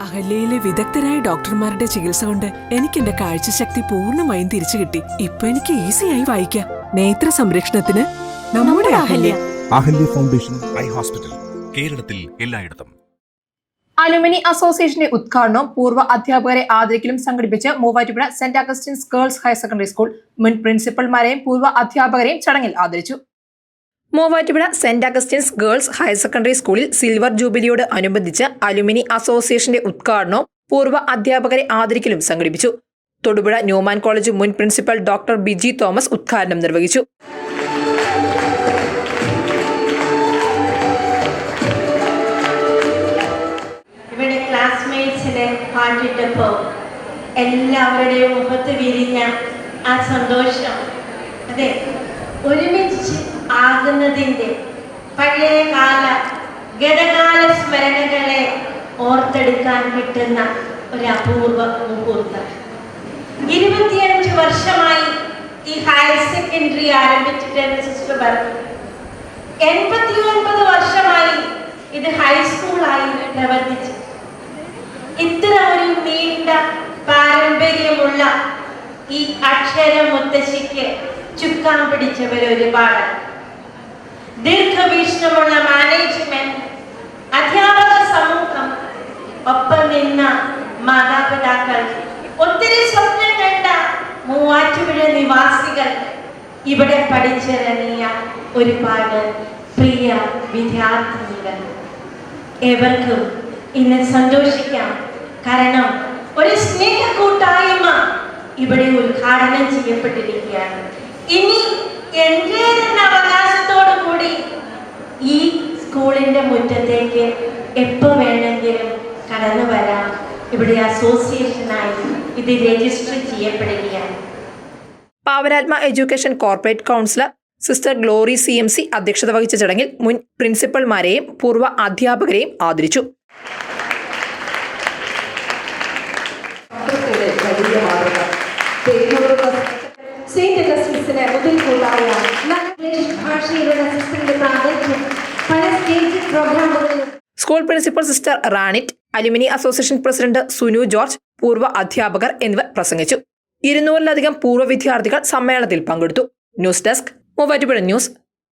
അഹല്യയിലെ വിദഗ്ധരായ ഡോക്ടർമാരുടെ ചികിത്സ കൊണ്ട് എനിക്ക് എന്റെ കാഴ്ചശക്തി പൂർണമായും തിരിച്ചു കിട്ടി. ഇപ്പൊ എനിക്ക് ഈസിയായി വായിക്കാം. നേത്ര സംരക്ഷണത്തിന് നമ്മുടെ Ahalya. Ahalya foundation eye hospital കേരളത്തിൽ എല്ലായിടത്തും. അലുമിനി അസോസിയേഷന്റെ ഉദ്ഘാടനവും പൂർവ അധ്യാപകരെ ആദരിക്കലും സംഘടിപ്പിച്ച് Muvattupuzha saint Augustine's girls higher secondary school മുൻ പ്രിൻസിപ്പൽമാരെയും പൂർവ അധ്യാപകരെയും ചടങ്ങിൽ ആദരിച്ചു. Muvattupuzha saint Augustine's girls higher secondary സ്കൂളിൽ സിൽവർ ജൂബിലിയോട് അനുബന്ധിച്ച് അലുമിനി അസോസിയേഷന്റെ ഉദ്ഘാടനവും പൂർവ അധ്യാപകരെ ആദരിക്കലും സംഘടിപ്പിച്ചു. തൊടുപുഴ ന്യൂമാൻ കോളേജ് മുൻ പ്രിൻസിപ്പൽ ഡോക്ടർ ബിജി തോമസ് ഉദ്ഘാടനം നിർവഹിച്ചു. എല്ലാവരുടെയും മുഖത്ത് വിരിഞ്ഞ ആ സന്തോഷം. അതെ ഒരുമിച്ച് ആകുന്നതിന്റെ പഴയകാല ഗതകാല സ്മരണകളെ ഓർത്തെടുക്കാൻ കിട്ടുന്ന ഒരു അപൂർവ മുഹൂർത്തം. ഇരുപത്തിയഞ്ച് വർഷമായി ഈ ഹയർ സെക്കൻഡറി ആരംഭിച്ചിട്ടെന്ന് സിസ്റ്റർ പറഞ്ഞു. എൺപത്തി ഒൻപത് വർഷമായി ഇത് ഹൈസ്കൂളായി പ്രവർത്തിച്ചു. ഇത്ര ഒരു നീണ്ട പാരമ്പര്യമുള്ള ഈ അക്ഷര മുത്തശ്ശിക്ക് ചുക്കാൻ പിടിച്ചവർ ഒരുപാട് ദീർഘവീക്ഷണമുള്ള മാനേജ്മെന്റ് അധ്യാപക സമൂഹം ഒപ്പം നിന്ന മാതാപിതാക്കൾ ഒത്തിരി സ്വപ്നം കണ്ട മൂവാറ്റുപുഴ നിവാസികൾ ഇവിടെ പഠിച്ചിറങ്ങിയ ഒരുപാട് പ്രിയ വിദ്യാർത്ഥിനികൾ. ഏവർക്കും ഇന്ന് സന്തോഷിക്കാം. കാരണം ഒരു സ്നേഹ കൂട്ടായ്മ ഇവിടെ ഉദ്ഘാടനം ചെയ്യപ്പെട്ടിരിക്കുകയാണ്. ഇനി എന്റേതെന്ന സ്കൂളിന്റെ മുറ്റത്തേക്ക് എപ്പോ വേണമെങ്കിലും കടന്നു വരാം. ഇവിടെ അസോസിയേഷനായി ഇത് രജിസ്റ്റർ ചെയ്യപ്പെടുകയാണ്. പാവരാത്മ education corporate councillor sister Glory C M C അധ്യക്ഷത വഹിച്ച ചടങ്ങിൽ മുൻ പ്രിൻസിപ്പൽമാരെയും പൂർവ അധ്യാപകരെയും ആദരിച്ചു. സെയിന്റ് അഗസ്റ്റീൻസിന് ഇംഗ്ലീഷ് ഭാഷയിലുള്ള സിസ്റ്ററിന്റെ school principal sister Ranit alumni association president Sunu George പൂർവ അധ്യാപകർ എന്നിവർ പ്രസംഗിച്ചു. ഇരുന്നൂറിലധികം പൂർവ വിദ്യാർത്ഥികൾ സമ്മേളനത്തിൽ പങ്കെടുത്തു. News desk Muvattupuzha news